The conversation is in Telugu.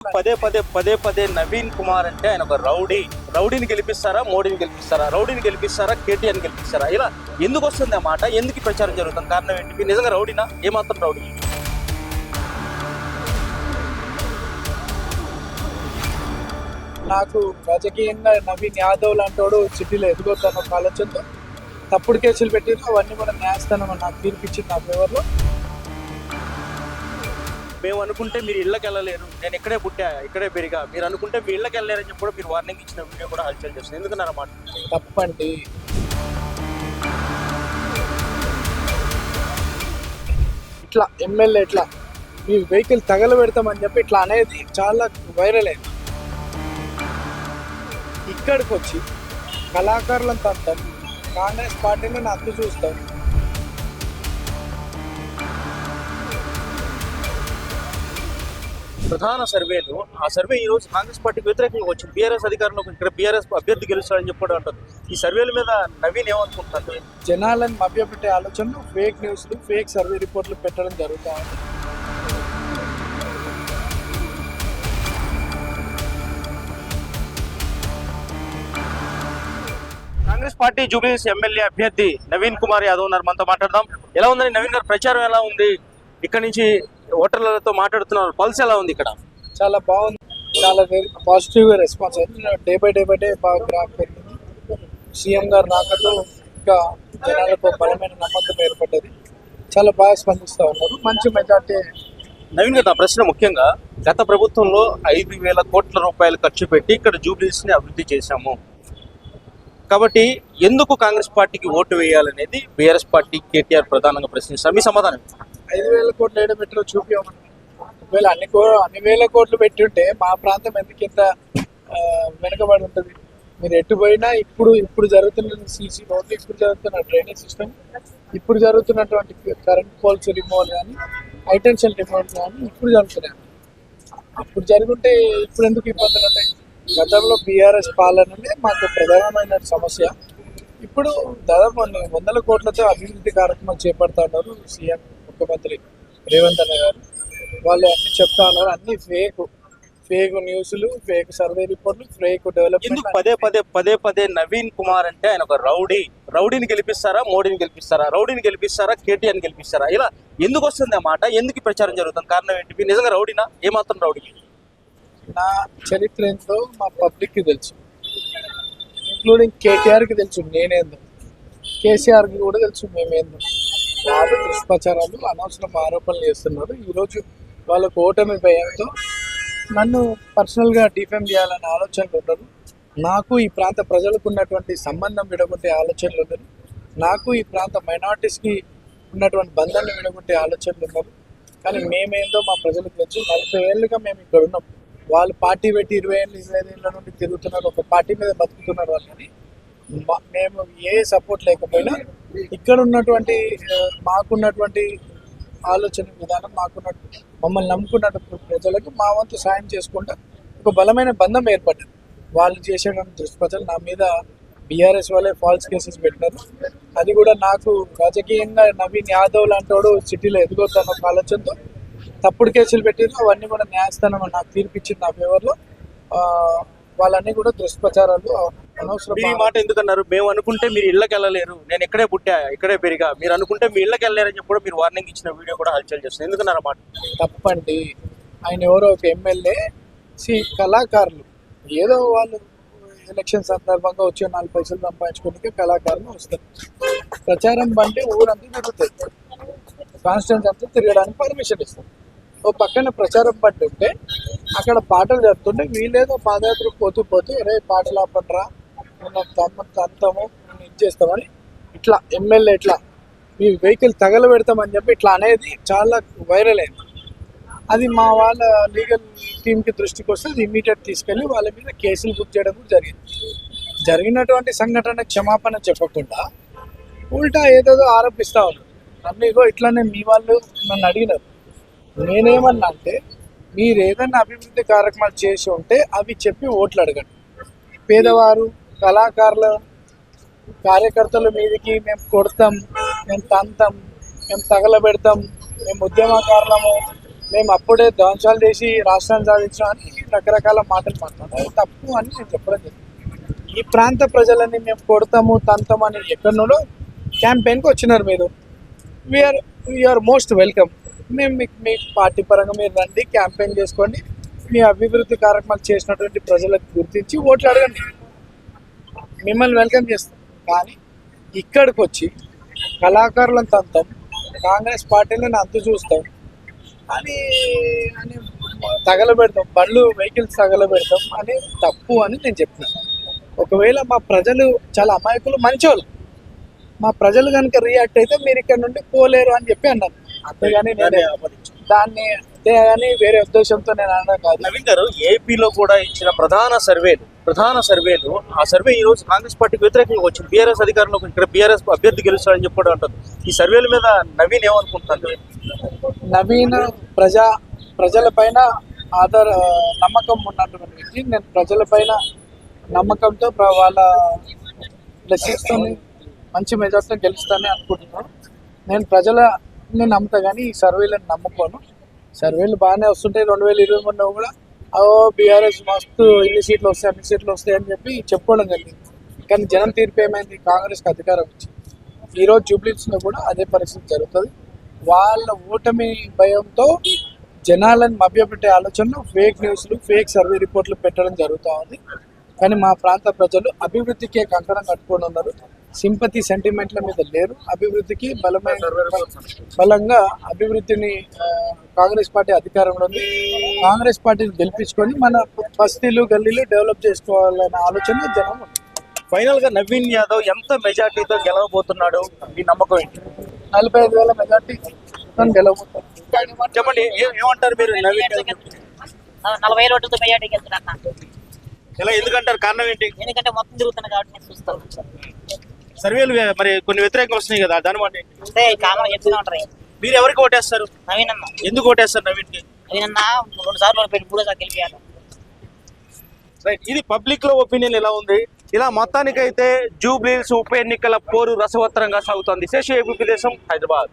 పదే పదే పదే పదే నవీన్ కుమార్ అంటే ఆయన ఒక రౌడీ. రౌడీని గెలిపిస్తారా? మోడీని గెలిపిస్తారా? రౌడీని గెలిపిస్తారా? కేటీఆర్ని గెలిపిస్తారా? ఇలా ఎందుకు వస్తుంది ఆ మాట? ఎందుకు ప్రచారం జరుగుతుంది? కారణం ఏంటి? నిజంగా రౌడీనా? ఏమాత్రం రౌడీ? నాకు రాజకీయంగా నవీన్ యాదవ్ లాంటోడు సిటీలో ఎదుగుతాను ఒక ఆలోచనతో తప్పుడు కేసులు పెట్టిన అవన్నీ కూడా న్యాయస్థానం నాకు తీర్పిచ్చింది నా ఫేవర్లో మేము అనుకుంటే మీరు ఇళ్ళకి వెళ్ళలేరు నేను ఇక్కడే పుట్టా ఇక్కడే పెరిగా. మీరు అనుకుంటే మీ ఇళ్ళకి వెళ్ళలేరని చెప్పి కూడా మీరు వార్నింగ్ ఇచ్చిన వీడియో కూడా హల్చల్ చేస్తుంది. ఎందుకన్నారు మాట తప్పండి. ఇట్లా ఎమ్మెల్యే ఇట్లా మీ వెహికల్ తగలబెడతామని చెప్పి ఇట్లా అనేది చాలా వైరల్ అయింది. ఇక్కడికి వచ్చి కళాకారులంతా తంటాం కాంగ్రెస్ పార్టీని నన్ను చూస్తాం ప్రధాన సర్వేలు ఆ సర్వే ఈ రోజు కాంగ్రెస్ పార్టీకి వ్యతిరేకంగా వచ్చింది. బీఆర్ఎస్ అధికారంలో ఇక్కడ బీఆర్ఎస్ అభ్యర్థి గెలుస్తాడని చెప్పడం అంటారు. ఈ సర్వేల మీద నవీన్ ఏమనుకుంటున్నారు? జనాలను మభ్యపెట్టే ఆలోచనలు ఫేక్ న్యూస్లు ఫేక్ సర్వే రిపోర్ట్లు పెట్టడం జరుగుతూ ఉంది. కాంగ్రెస్ పార్టీ జూబ్లీస్ ఎమ్మెల్యే అభ్యర్థి నవీన్ కుమార్ యాదవ్ ఉన్నారు. మనతో మాట్లాడదాం. ఎలా ఉందని నవీన్ గారు? ప్రచారం ఎలా ఉంది? ఇక్కడ నుంచి ఓటర్లతో మాట్లాడుతున్నారు. పల్స్ ఎలా ఉంది ఇక్కడ? చాలా బాగుంది. చాలా పాజిటివ్గా రెస్పాన్స్ అయింది day by day by day బాగా గ్రాఫ్ పెరిగింది. సీఎం గారు రాకతో ఇంకా జనాలకు బలమైన నమ్మకం ఏర్పడ్డది. చాలా బాగా స్పందిస్తూ ఉన్నారు. మంచి మెజార్టీ. నవీన్ గారు నా ప్రశ్న ముఖ్యంగా గత ప్రభుత్వంలో ఐదు వేల కోట్ల రూపాయలు ఖర్చు పెట్టి ఇక్కడ జూబ్లీస్ని అభివృద్ధి చేశాము. కాబట్టి ఎందుకు కాంగ్రెస్ పార్టీకి ఓటు వేయాలనేది బీఆర్ఎస్ పార్టీ కేటీఆర్ ప్రధానంగా ప్రశ్నిస్తారు. మీ సమాధానం ఐదు వేల కోట్లు ఏడు మెట్రో చూపించమని ఒకవేళ అన్ని కో అన్ని వేల కోట్లు పెట్టి ఉంటే మా ప్రాంతం ఎందుకు ఇంత వెనుకబడి ఉంటుంది? మీరు ఎటు పోయినా ఇప్పుడు ఇప్పుడు జరుగుతున్న సీసీ రోడ్లు ఇప్పుడు జరుగుతున్న డ్రైనేజ్ సిస్టమ్ ఇప్పుడు జరుగుతున్నటువంటి కరెంట్ పోల్స్ రిమూవల్ కానీ హైటెన్షన్ రిమూవల్ కానీ ఇప్పుడు జరుగుతున్నాయి. అప్పుడు జరుగుంటే ఇప్పుడు ఎందుకు ఇబ్బందులు ఉంటాయి? గతంలో బీఆర్ఎస్ పాలననే మాకు ప్రధానమైన సమస్య. ఇప్పుడు దాదాపు వందల కోట్లతో అభివృద్ధి కార్యక్రమాలు చేపడతా ఉన్నారు సీఎం. ముఖ్యమంత్రి రేవంత్ అన్న గారు. వాళ్ళు అన్ని చెప్తా ఉన్నారు. అన్ని ఫేక్ ఫేక్ న్యూస్లు ఫేక్ సర్వే రిపోర్ట్లు ఫేక్ ఎందుకు డెవలప్మెంట్ పదే పదే పదే పదే నవీన్ కుమార్ అంటే ఆయన ఒక రౌడీ. రౌడీని గెలిపిస్తారా మోడీని గెలిపిస్తారా? రౌడీని గెలిపిస్తారా కేటీఆర్ని గెలిపిస్తారా? ఇలా ఎందుకు వస్తుంది ఆ మాట? ఎందుకు ప్రచారం జరుగుతుంది? కారణం ఏంటి? నిజంగా రౌడీనా? ఏమాత్రం రౌడీ? నా చరిత్ర ఏంటో మా పబ్లిక్కి తెలుసు. ఇంక్లూడింగ్ కేటీఆర్కి తెలుసు. నేనేందో. కేసీఆర్కి కూడా తెలుసు. మేమేందో. వాళ్ళు దుష్ప్రచారాలు అనవసరం ఆరోపణలు చేస్తున్నారు. ఈరోజు వాళ్ళకు ఓటమి భయంతో నన్ను పర్సనల్గా డిఫెమ్ చేయాలనే ఆలోచనలు ఉండరు. నాకు ఈ ప్రాంత ప్రజలకు ఉన్నటువంటి సంబంధం విడగొట్టే ఆలోచనలు ఉండరు. నాకు ఈ ప్రాంత మైనార్టీస్కి ఉన్నటువంటి బంధాన్ని విడగొట్టే ఆలోచనలు ఉండరు కానీ మేమేందో మా ప్రజలకు తెలుసు. నలభై ఏళ్ళుగా మేము ఇక్కడ ఉన్నాం. వాళ్ళు పార్టీ పెట్టి ఇరవై ఏళ్ళు ఇరవై ఏళ్ళ నుండి తిరుగుతున్నారు. ఒక పార్టీ మీద బతుకుతున్నారు వాళ్ళని. మేము ఏ సపోర్ట్ లేకపోయినా ఇక్కడ ఉన్నటువంటి మాకున్నటువంటి ఆలోచన విధానం మాకున్న మమ్మల్ని నమ్ముకున్నటువంటి ప్రజలకు మా వంతు సాయం చేసుకుంటా ఒక బలమైన బంధం ఏర్పడ్డది. వాళ్ళు చేసేటువంటి దృష్పథలు నా మీద బీఆర్ఎస్ వాళ్ళే ఫాల్స్ కేసెస్ పెట్టినారు అది కూడా నాకు రాజకీయంగా నవీన్ యాదవ్ లాంటోడు సిటీలో ఎదుగుతాను ఒక ఆలోచనతో తప్పుడు కేసులు పెట్టిన అవన్నీ కూడా న్యాయస్థానం నాకు తీర్పిచ్చింది నా ఫేవర్లో వాళ్ళన్నీ కూడా దుష్ప్రచారాలు మీరు ఈ మాట ఎందుకన్నారు? మేము అనుకుంటే మీరు ఇళ్ళకి వెళ్ళలేరు. నేను ఇక్కడే పుట్టా ఇక్కడే పెరిగా. మీరు అనుకుంటే మీ ఇళ్ళకి వెళ్ళలేరని చెప్పి కూడా మీరు వార్నింగ్ ఇచ్చిన వీడియో కూడా హల్చల్ చేస్తుంది. ఎందుకన్నారు మాట? తప్పండి. ఆయన ఎవరో ఒక ఎమ్మెల్యే సి కళాకారులు. ఏదో వాళ్ళు ఎలక్షన్ సందర్భంగా వచ్చే నాలుగు పైసలు సంపాదించుకోవడానికి కళాకారులు వస్తారు. ప్రచారం బండి ఊరంతా తిరుగుతుంది కాన్స్టిట్యూన్స్ అంతా తిరగడానికి పర్మిషన్ ఇస్తారు. ఓ పక్కన ప్రచారం బండి ఉంటే అక్కడ పాటలు జరుగుతుంటే వీళ్ళేదో పాదయాత్ర పోతూ పోతూ రే పాటలు ఆపండ్రా. నిన్న తమ్మ తంతము ఇచ్చేస్తామని ఇట్లా ఎమ్మెల్యే ఇట్లా మీ వెహికల్ తగలబెడతామని చెప్పి ఇట్లా అనేది చాలా వైరల్ అయింది. అది మా వాళ్ళ లీగల్ టీంకి దృష్టికి వస్తే అది ఇమీడియట్ తీసుకెళ్ళి వాళ్ళ మీద కేసులు బుక్ చేయడం కూడా జరిగింది. జరిగినటువంటి సంఘటన క్షమాపణ చెప్పకుండా ఉల్టా ఏదేదో ఆరోపిస్తా ఉన్నారు. నన్ను ఇగో ఇట్లానే మీ వాళ్ళు నన్ను అడిగినారు. నేనేమన్నా అంటే మీరు ఏదైనా అభివృద్ధి కార్యక్రమాలు చేసి ఉంటే అవి చెప్పి ఓట్లు అడగండి. పేదవారు కళాకారుల కార్యకర్తల మీదకి మేము కొడతాం మేము తంతాం మేము తగలబెడతాం మేము ఉద్యమకారులము మేము అప్పుడే ధ్వంసాలు చేసి రాష్ట్రాన్ని సాధించడానికి రకరకాల మాటలు మాట్లాడతాం అది తప్పు అని నేను చెప్పడం జరిగింది ఈ ప్రాంత ప్రజలని మేము కొడతాము తంతాము అని ఎక్కడో క్యాంపెయిన్కి వచ్చినారు మీరు. వీఆర్ వీఆర్ మోస్ట్ వెల్కమ్ మేము మీకు మీ పార్టీ పరంగా మీరు రండి క్యాంపెయిన్ చేసుకోండి. మీ అభివృద్ధి కార్యక్రమాలు చేసినటువంటి ప్రజలకు గుర్తించి ఓట్లు అడగండి. మిమ్మల్ని వెల్కమ్ చేస్తాం. కానీ ఇక్కడికి వచ్చి కళాకారులను తంతాం కాంగ్రెస్ పార్టీలను అంతు చూస్తాం అని అని తగలబెడతాం బండ్లు వెహికల్స్ తగలబెడతాం అని తప్పు అని నేను చెప్తున్నాను ఒకవేళ మా ప్రజలు చాలా అమాయకులు మంచోళ్ళు మా ప్రజలు కనుక రియాక్ట్ అయితే మీరు ఇక్కడ నుండి పోలేరు అని చెప్పి అన్నాను. అంతేగాని నేను. దాన్ని అంతేగాని వేరే ఉద్దేశంతో నేను అనడం కాదు. నవీన్ గారు ఏపీలో కూడా ఇచ్చిన ప్రధాన సర్వేలు ప్రధాన సర్వేలు ఆ సర్వే ఈ రోజు కాంగ్రెస్ పార్టీకి వ్యతిరేకంగా వచ్చింది. బీఆర్ఎస్ అధికారంలో ఇక్కడ బీఆర్ఎస్ అభ్యర్థి గెలుస్తాడని చెప్పడం అంటారు ఈ సర్వేల మీద నవీన్ ఏమనుకుంటున్నారు నవీన ప్రజా ప్రజలపైన ఆధార నమ్మకం ఉన్నటువంటి వ్యక్తి. నేను ప్రజలపైన నమ్మకంతో వాళ్ళ బ్లెస్సింగ్స్తో మంచి మెజార్టీతో గెలుస్తానని అనుకుంటున్నాను. నేను ప్రజలని నమ్ముతా కానీ ఈ సర్వేలను నమ్ముకోను. సర్వేలు బాగానే వస్తుంటాయి. రెండు వేల ఇరవై మూడులో కూడా. ఓ బీఆర్ఎస్ మస్తు ఇన్ని సీట్లు వస్తాయి అన్ని సీట్లు వస్తాయి అని చెప్పి చెప్పుకోవడం జరిగింది. కానీ జనం తీర్పు ఏమైంది? కాంగ్రెస్కి అధికారం వచ్చింది. ఈరోజు జూబ్లీస్లో కూడా అదే పరిస్థితి జరుగుతుంది. వాళ్ళ ఓటమి భయంతో జనాలను మభ్యపెట్టే ఆలోచనలు ఫేక్ న్యూస్లు ఫేక్ సర్వే రిపోర్ట్లు పెట్టడం జరుగుతూ ఉంది. కానీ మా ప్రాంత ప్రజలు అభివృద్ధికే కంకణం కట్టుకొని ఉన్నారు. సింపతి సెంటిమెంట్ల మీద లేరు. అభివృద్ధికి బలమైన బలంగా అభివృద్ధిని కాంగ్రెస్ పార్టీ అధికారంలో ఉంది. కాంగ్రెస్ పార్టీని గెలిపించుకొని మన బస్తీలు గల్లీలు డెవలప్ చేసుకోవాలనే ఆలోచన జనం ఉంది ఫైనల్గా నవీన్ యాదవ్ ఎంత మెజార్టీతో గెలవబోతున్నాడు? మీ నమ్మకం ఏంటి? నలభై ఐదు వేల మెజార్టీ గెలవబోతారు చెప్పండి ఏ- ఏమంటారు మీరు నవీన్ యాదవ్? నలభై ఓట్లతో మెజార్టీకి వెళ్తున్నా ఇలా ఎందుకంటారు? కారణం ఏంటి? ఎందుకంటే మొత్తం తిరుగుతున్నా కాబట్టి నేను చూస్తాను సర్వేలు మరి కొన్ని వ్యతిరేకంగా వస్తున్నాయి కదా దాని మాట? అంటే కామన్ చెప్తూనే ఉంటారు. మీరు ఎవరికి ఓటేస్తారు? నవీన్ అన్న. ఎందుకు ఓటేస్తారు నవీన్కి నవీన్ అన్న రెండు సార్లు పెట్టి మూడో సార్లు గెలిపాను రైట్ ఇది పబ్లిక్లో ఒపీనియన్ ఎలా ఉంది? ఇలా మొత్తానికైతే జూబ్లీస్ ఉప ఎన్నికల పోరు రసవత్తరంగా సాగుతోంది. శేష ఏపీ దేశం హైదరాబాద్.